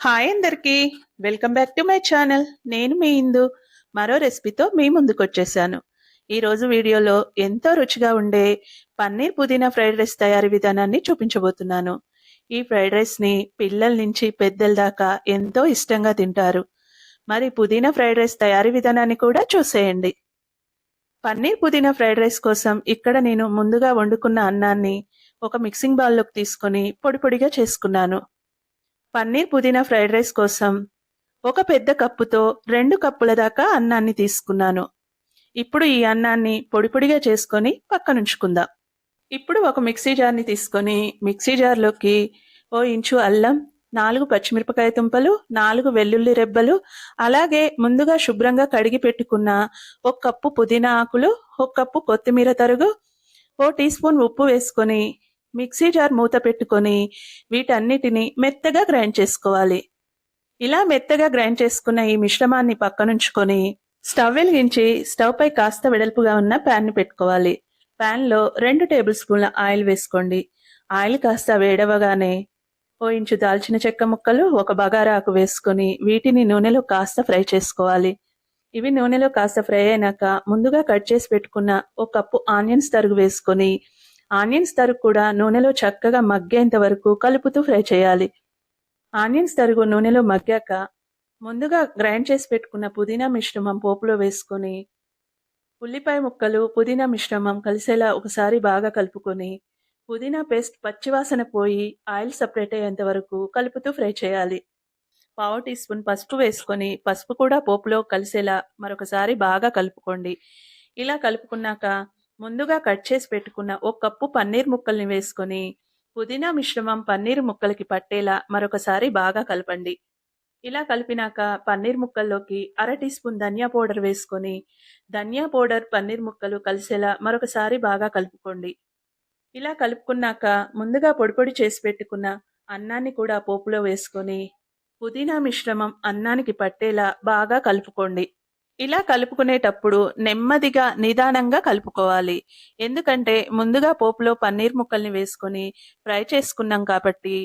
Hi అందరికీ. Welcome back to my channel. నేను మీ ఇందు. మరో రెసిపీతో మీ ముందుకు వచ్చేసాను ఈరోజు వీడియోలో ఎంతో రుచిగా ఉండే పన్నీర్ పుదీనా ఫ్రైడ్ రైస్ తయారీ విధానాన్ని చూపించబోతున్నాను. ఈ ఫ్రైడ్ రైస్ని పిల్లల నుంచి పెద్దల దాకా ఎంతో ఇష్టంగా తింటారు. మరి పుదీనా ఫ్రైడ్ రైస్ తయారీ విధానాన్ని కూడా చూసేయండి. పన్నీర్ పుదీనా ఫ్రైడ్ రైస్ కోసం ఇక్కడ నేను ముందుగా వండుకున్న అన్నాన్ని ఒక మిక్సింగ్ బౌల్లోకి తీసుకొని పొడి పొడిగా చేసుకున్నాను. పన్నీర్ పుదీనా ఫ్రైడ్ రైస్ కోసం ఒక పెద్ద కప్పుతో రెండు కప్పుల దాకా అన్నాన్ని తీసుకున్నాను. ఇప్పుడు ఈ అన్నాన్ని పొడి పొడిగా చేసుకొని పక్కనుంచుకుందాం. ఇప్పుడు ఒక మిక్సీ జార్ని తీసుకొని మిక్సీ జార్లోకి ఓ ఇంచు అల్లం నాలుగు పచ్చిమిరపకాయ తుంపలు నాలుగు వెల్లుల్లి రెబ్బలు అలాగే ముందుగా శుభ్రంగా కడిగి పెట్టుకున్న ఒక కప్పు పుదీనా ఆకులు ఒక కప్పు కొత్తిమీర తరుగు ఓ టీ స్పూన్ ఉప్పు వేసుకొని మిక్సీ జార్ మూత పెట్టుకొని వీటన్నిటిని మెత్తగా గ్రైండ్ చేసుకోవాలి. ఇలా మెత్తగా గ్రైండ్ చేసుకున్న ఈ మిశ్రమాన్ని పక్కనుంచుకొని స్టవ్ వెలిగించి స్టవ్ పై కాస్త వెడల్పుగా ఉన్న ప్యాన్ని పెట్టుకోవాలి. ప్యాన్లో రెండు టేబుల్ స్పూన్ల ఆయిల్ వేసుకోండి. ఆయిల్ కాస్త వేడవగానే ఓ ఇంచు దాల్చిన చెక్క ముక్కలు ఒక బగారాకు వేసుకొని వీటిని నూనెలో కాస్త ఫ్రై చేసుకోవాలి. ఇవి నూనెలో కాస్త ఫ్రై అయినాక ముందుగా కట్ చేసి పెట్టుకున్న ఒక కప్పు ఆనియన్స్ తరుగు వేసుకొని ఆనియన్స్ తరుగు కూడా నూనెలో చక్కగా మగ్గేంత వరకు కలుపుతూ ఫ్రై చేయాలి. ఆనియన్స్ తరుగు నూనెలో మగ్గాక ముందుగా గ్రైండ్ చేసి పెట్టుకున్న పుదీనా మిశ్రమం పోపులో వేసుకొని ఉల్లిపాయ ముక్కలు పుదీనా మిశ్రమం కలిసేలా ఒకసారి బాగా కలుపుకొని పుదీనా పేస్ట్ పచ్చివాసన పోయి ఆయిల్ సపరేట్ అయ్యేంత వరకు కలుపుతూ ఫ్రై చేయాలి. పావు టీ స్పూన్ పసుపు వేసుకొని పసుపు కూడా పోపులో కలిసేలా మరొకసారి బాగా కలుపుకోండి. ఇలా కలుపుకున్నాక ముందుగా కట్ చేసి పెట్టుకున్న ఒక కప్పు పన్నీర్ ముక్కల్ని వేసుకొని పుదీనా మిశ్రమం పన్నీర్ ముక్కలకి పట్టేలా మరొకసారి బాగా కలపండి. ఇలా కలిపినాక పన్నీర్ ముక్కల్లోకి అర టీ స్పూన్ ధనియా పౌడర్ వేసుకొని ధనియా పౌడర్ పన్నీర్ ముక్కలు కలిసేలా మరొకసారి బాగా కలుపుకోండి. ఇలా కలుపుకున్నాక ముందుగా పొడి పొడి చేసి పెట్టుకున్న అన్నాన్ని కూడా పోపులో వేసుకొని పుదీనా మిశ్రమం అన్నానికి పట్టేలా బాగా కలుపుకోండి. ఇలా కలుపుకునేటప్పుడు నెమ్మదిగా నిదానంగా కలుపుకోవాలి. ఎందుకంటే ముందుగా పోపులో పన్నీర్ ముక్కల్ని వేసుకొని ఫ్రై చేసుకున్నాం కాబట్టి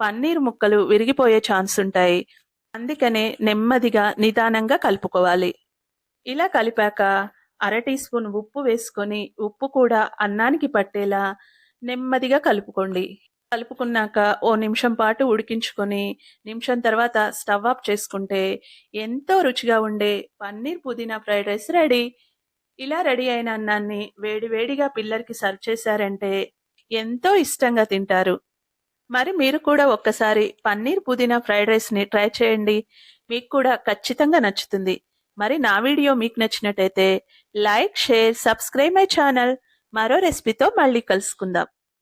పన్నీర్ ముక్కలు విరిగిపోయే ఛాన్స్ ఉంటాయి. అందుకనే నెమ్మదిగా నిదానంగా కలుపుకోవాలి. ఇలా కలిపాక అర టీ స్పూన్ ఉప్పు వేసుకొని ఉప్పు కూడా అన్నానికి పట్టేలా నెమ్మదిగా కలుపుకోండి. కలుపుకున్నాక ఓ నిమిషం పాటు ఉడికించుకొని నిమిషం తర్వాత స్టవ్ ఆఫ్ చేసుకుంటే ఎంతో రుచిగా ఉండే పన్నీర్ పుదీనా ఫ్రైడ్ రైస్ రెడీ. ఇలా రెడీ అయిన అన్నాన్ని వేడివేడిగా పిల్లలకి సర్వ్ చేశారంటే ఎంతో ఇష్టంగా తింటారు. మరి మీరు కూడా ఒక్కసారి పన్నీర్ పుదీనా ఫ్రైడ్ రైస్ని ట్రై చేయండి. మీకు కూడా ఖచ్చితంగా నచ్చుతుంది. మరి నా వీడియో మీకు నచ్చినట్టయితే like share subscribe my channel. మరో రెసిపీతో మళ్ళీ కలుసుకుందాం.